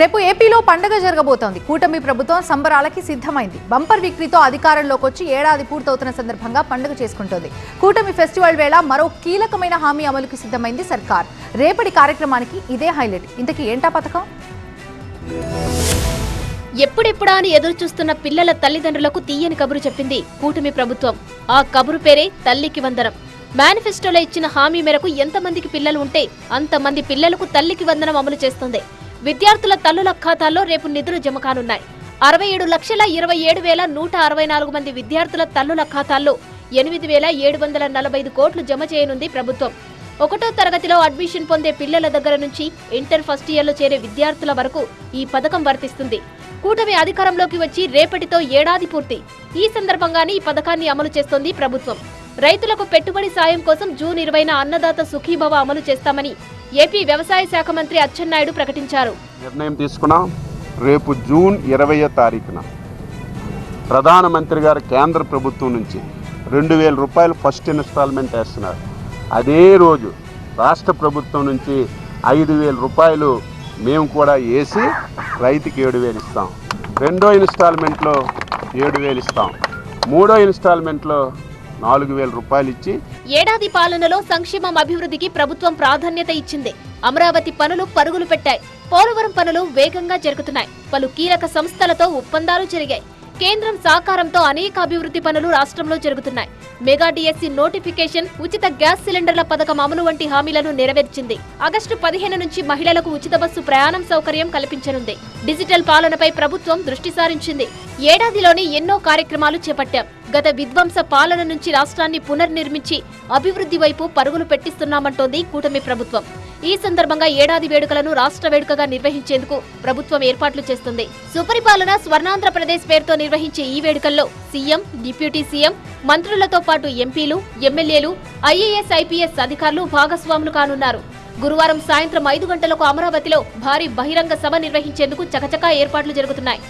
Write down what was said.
రేపు ఏపీలో పండగ జరగబోతోంది. కూటమి ప్రభుత్వం సంబరాలకి సిద్ధమైంది. బంపర్ విక్రీతో అధికారంలోకి వచ్చి ఏడాది పూర్తవుతున్న సందర్భంగా పండుగ చేసుకుంటోంది. కూటమి ఫెస్టివల్ వేళ మరో కీలకమైన హామీ అమలుకి సిద్ధమైంది సర్కార్. రేపటి కార్యక్రమానికి ఇదే హైలైట్. ఇంతకీ ఏంటా పథకం? ఎప్పుడెప్పుడా అని ఎదురు చూస్తున్న పిల్లల తల్లిదండ్రులకు తీయని కబురు చెప్పింది కూటమి ప్రభుత్వం. ఆ కబురు పేరే తల్లికి వందనం. మేనిఫెస్టోలో ఇచ్చిన హామీ మేరకు ఎంతమందికి పిల్లలు ఉంటే అంతమంది పిల్లలకు తల్లికి వందనం అమలు చేస్తుంది. విద్యార్థుల తల్లుల ఖాతాల్లో రేపు నిధులు జమ కానున్నాయి. అరవై ఏడు లక్షల ఇరవై ఏడు వేల నూట అరవై నాలుగు మంది విద్యార్థుల తల్లుల ఖాతాల్లో ఎనిమిది వేల ఏడు వందల నలభై ఐదు కోట్లు జమ చేయనుంది ప్రభుత్వం. ఒకటో తరగతిలో అడ్మిషన్ పొందే పిల్లల దగ్గర నుంచి ఇంటర్ ఫస్ట్ ఇయర్లో చేరే విద్యార్థుల వరకు ఈ పథకం వర్తిస్తుంది. కూటమి అధికారంలోకి వచ్చి రేపటితో ఏడాది పూర్తి. ఈ సందర్భంగానే ఈ పథకాన్ని అమలు చేస్తోంది ప్రభుత్వం. రైతులకు పెట్టుబడి సాయం కోసం జూన్ ఇరవైన అన్నదాత సుఖీభవ అమలు చేస్తామని ఏపీ వ్యవసాయ శాఖ మంత్రి అచ్చెన్నాయుడు ప్రకటించారు. నిర్ణయం తీసుకున్నాం. రేపు జూన్ ఇరవై తారీఖున ప్రధానమంత్రి గారు కేంద్ర ప్రభుత్వం నుంచి రెండు వేల రూపాయలు ఫస్ట్ ఇన్స్టాల్మెంట్ వేస్తున్నారు. అదే రోజు రాష్ట్ర ప్రభుత్వం నుంచి ఐదు వేల రూపాయలు మేము కూడా వేసి రైతుకి ఏడు వేలు ఇస్తాం. రెండో ఇన్స్టాల్మెంట్లో ఏడు వేలు ఇస్తాం. మూడో ఇన్స్టాల్మెంట్లో నాలుగు వేల రూపాయలు ఇచ్చి ఏడాది పాలనలో సంక్షేమం అభివృద్ధికి ప్రభుత్వం ప్రాధాన్యత ఇచ్చింది. అమరావతి పనులు పరుగులు పెట్టాయి. పోలవరం పనులు వేగంగా జరుగుతున్నాయి. పలు కీలక సంస్థలతో ఒప్పందాలు జరిగాయి. కేంద్రం సహకారంతో అనేక అభివృద్ధి పనులు రాష్ట్రంలో జరుగుతున్నాయి. మెగా డిఎస్సి నోటిఫికేషన్ ఉచిత గ్యాస్ సిలిండర్ల పథకం అమలు వంటి హామీలను నెరవేర్చింది. ఆగస్టు పదిహేను నుంచి మహిళలకు ఉచిత బస్సు ప్రయాణం సౌకర్యం కల్పించనుంది. డిజిటల్ పాలనపై ప్రభుత్వం దృష్టి సారించింది. ఏడాదిలోని ఎన్నో కార్యక్రమాలు చేపట్టాం. గత విధ్వంస పాలన నుంచి రాష్ట్రాన్ని పునర్నిర్మించి అభివృద్ధి వైపు పరుగులు పెట్టిస్తున్నామంటోంది కూటమి ప్రభుత్వం. ఈ సందర్భంగా ఏడాది వేడుకలను రాష్ట్ర వేడుకగా నిర్వహించేందుకు ప్రభుత్వం ఏర్పాట్లు చేస్తుంది. సుపరిపాలన స్వర్ణాంధ్రప్రదేశ్ పేరుతో నిర్వహించే ఈ వేడుకల్లో సీఎం డిప్యూటీ సీఎం మంత్రులతో పాటు ఎంపీలు ఎమ్మెల్యేలు ఐఏఎస్ ఐపీఎస్ అధికారులు భాగస్వాములు కానున్నారు. గురువారం సాయంత్రం ఐదు గంటలకు అమరావతిలో భారీ బహిరంగ సభ నిర్వహించేందుకు చకచకా ఏర్పాట్లు జరుగుతున్నాయి.